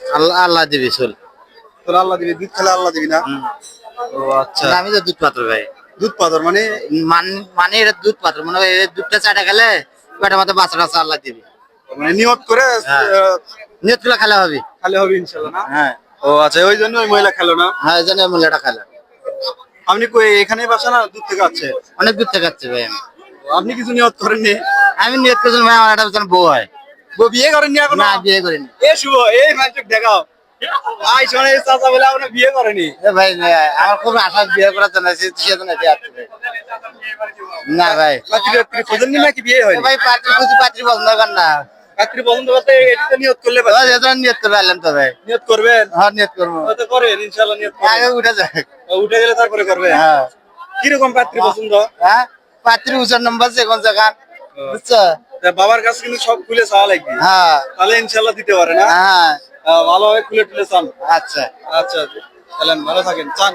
আল্লাহ আল্লাহ দিবি চল। তোরা আল্লাহ দিবি দুধ খেলে আল্লাহ দিবি না? ও আচ্ছা। আমি তো দুধ পাত্র ভাই। দুধ পাথর মানে? মানে এটা দুধ পাত্র মানে ওই দুধটা চাটা খেলে মধ্যে বাচ্চা টাচ্চা আল্লাহ দিবি। মানে নিয়ত করে হ্যাঁ। নিয়ত করে খেলা হবে। খালে হবে ইনশাল্লাহ না? হ্যাঁ। ও আচ্ছা ওই জন্য ওই মহিলা খেলো না? হ্যাঁ এই জন্য মূল্যটা খেলা। আপনি কই এখানেই বাসা না দূর থেকে আছে? অনেক দূর থেকে যাচ্ছে ভাই। আমি আপনি কিছু নিয়ত করেননি? আমি নিয়ত করেছিলাম ভাই আমার একটা বউ হয়। বিয়ে করেননি এখনও? না বিয়ে করিনি। এ শুভ এই মাইচক দেখাও। আই শোনে চাচা বলে আপনি বিয়ে করেনি। এ ভাই আমার খুব আশা বিয়ে করার জন্য সে- সেজন্য এটি আসছে ভাই। না ভাই। পাত্রী পাত্রী খোঁজেননি নাকি বিয়ে হয়নি? ভাই পাত্রী খুঁজি পাত্রী পছন্দ কর না। পাত্রী পছন্দ করতে এটি নিয়ত করলে পারে। যেটা নিয়ত করে আনলাম তো ভাই। নিয়ত করবেন? হ্যাঁ নিয়ত করব। হয়তো করেন ইনশাল্লাহ নিয়ত আগে করেন উঠে ও, উঠে গেলে তারপরে করবে? হ্যাঁ। কীরকম পাত্রী পছন্দ? হ্যাঁ পাত্রী উচার নম্বর যে কোন জায়গা বুঝছ? তা বাবার কাছে কিন্তু সব খুলে চাওয়া লাগবে। হ্যাঁ। তাহলে ইনশাল্লাহ দিতে পারে না হ্যাঁ। ভালোভাবে খুলে টুলে চান। আচ্ছা। আচ্ছা তাহলে ভালো থাকেন চান।